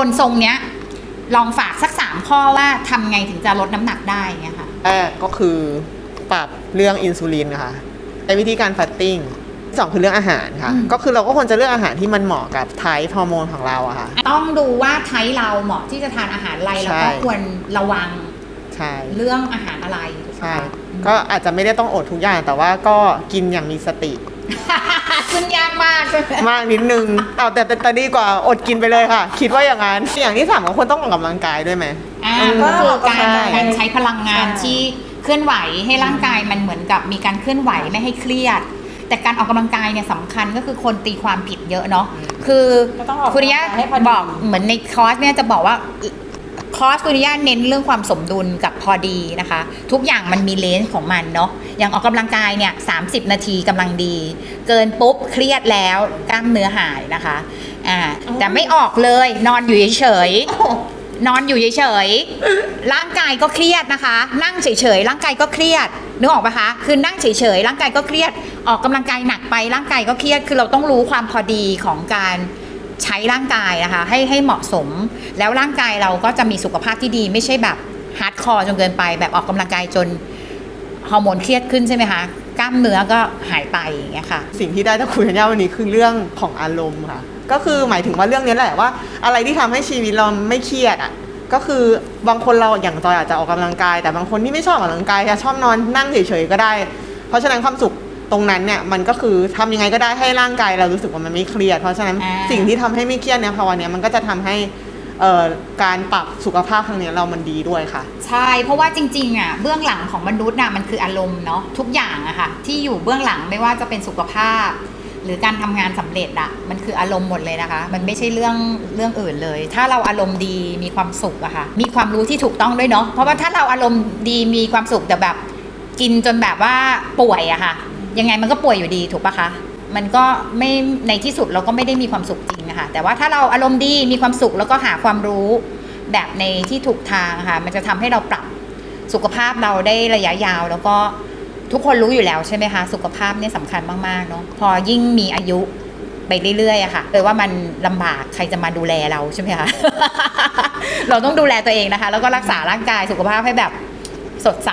คนทรงเนี้ยลองฝากสักสามข้อว่าทำไงถึงจะลดน้ำหนักได้เงี้ยค่ะ แรกก็คือปรับเรื่องอินซูลินค่ะใช้วิธีการฟัตติ้งสองคือเรื่องอาหารค่ะ อืม ก็คือเราก็ควรจะเลือกอาหารที่มันเหมาะกับไทป์ฮอร์โมนของเราอะค่ะ ต้องดูว่าไทป์เราเหมาะที่จะทานอาหารอะไรแล้วก็ใช่ ควรระวัง ใช่ เรื่องอาหารอะไรถูกไหมใช่ คะก็อาจจะไม่ได้ต้องอดทุกอย่าง แต่ว่าก็กินอย่างมีสติ ซึ่งยากมากใช่ไหมมากนิดนึงเอาแต่แต่แต่ดีกว่าอดกินไปเลยค่ะ คิดว่าอย่างนั้น อย่างที่สามก็ควรต้องออกกำลังกายด้วยไหม อ่าอืมก็คือการใช่ การใช้พลังงานใช่ ที่เคลื่อนไหวให้ร่างกายมันเหมือนกับมีการเคลื่อนไหวไม่ให้เครียด แต่การออกกำลังกายเนี่ยสำคัญก็คือคนตีความผิดเยอะเนาะคือก็ต้องออกคุณย่าให้พอดี บอกเหมือนในคอร์สเนี่ยจะบอกว่า คอร์สคุณย่าเน้นเรื่องความสมดุลกับพอดีนะคะ ทุกอย่างมันมีเลนส์ของมันเนาะอย่างออกกำลังกายเนี่ย30นาทีกำลังดี เกินปุ๊บเครียดแล้วกล้ามเนื้อหายนะคะอ่าแต่ไม่ออกเลยนอนอยู่เฉยนอนอยู่เฉยๆ ร่างกายก็เครียดนะคะ นั่งเฉยๆ ร่างกายก็เครียด นึกออกปะคะ คือนั่งเฉยๆ ร่างกายก็เครียด ออกกำลังกายหนักไป ร่างกายก็เครียด คือเราต้องรู้ความพอดีของการ ใช้ร่างกายนะคะให้ให้เหมาะสม แล้วร่างกายเราก็จะมีสุขภาพที่ดีไม่ใช่แบบฮาร์ดคอร์จนเกินไป แบบออกกำลังกายจนฮอร์โมนเครียดขึ้นใช่ไหมคะกล้ามเนื้อก็หายไปอย่างเงี้ยค่ะสิ่งที่ได้จากคุยกันยาวันนี้คือเรื่องของอารมณ์ค่ะก็คือหมายถึงว่าเรื่องนี้แหละว่า อะไรที่ทำให้ชีวิตเราไม่เครียดอะก็คือบางคนเราอย่างจอยอาจจะออกกำลังกาย แต่บางคนที่ไม่ชอบออกกำลังกายจะชอบนอนนั่งเฉยๆก็ได้ เพราะฉะนั้นความสุข ตรงนั้นเนี่ยมันก็คือทำยังไงก็ได้ให้ร่างกายเรารู้สึกว่ามันไม่เครียดเพราะฉะนั้นสิ่งที่ทำให้ไม่เครียดเนี่ยภาวะเนี้ยมันก็จะทำให้การปรับสุขภาพครั้งนี้เรามันดีด้วยค่ะ ใช่เพราะว่าจริงๆอะเบื้องหลังของมนุษย์น่ะมันคืออารมณ์เนาะทุกอย่างอะค่ะที่อยู่เบื้องหลังไม่ว่าจะเป็นสุขภาพ หรือการทำงานสำเร็จอะมันคืออารมณ์หมดเลยนะคะ มันไม่ใช่เรื่องเรื่องอื่นเลย ถ้าเราอารมณ์ดีมีความสุขอะค่ะมีความรู้ที่ถูกต้องด้วยเนาะเพราะว่าถ้าเราอารมณ์ดีมีความสุขแต่แบบกินจนแบบว่าป่วยอะค่ะ ยังไงมันก็ป่วยอยู่ดีถูกปะคะ มันก็ไม่ในที่สุดเราก็ไม่ได้มีความสุขจริงนะคะแต่ว่าถ้าเราอารมณ์ดีมีความสุขแล้วก็หาความรู้แบบในที่ถูกทางะค่ะ มันจะทำให้เราปรับสุขภาพเราได้ระยะยาว แล้วก็ทุกคนรู้อยู่แล้วใช่ไหมคะสุขภาพเนี่ยสำคัญมากๆเนาะพอยิ่งมีอายุไปเรื่อยๆอะค่ะเลยว่ามันลำบากใครจะมาดูแลเราใช่ไหมคะเราต้องดูแลตัวเองนะคะ แล้วก็รักษาร่างกายสุขภาพให้แบบสดใส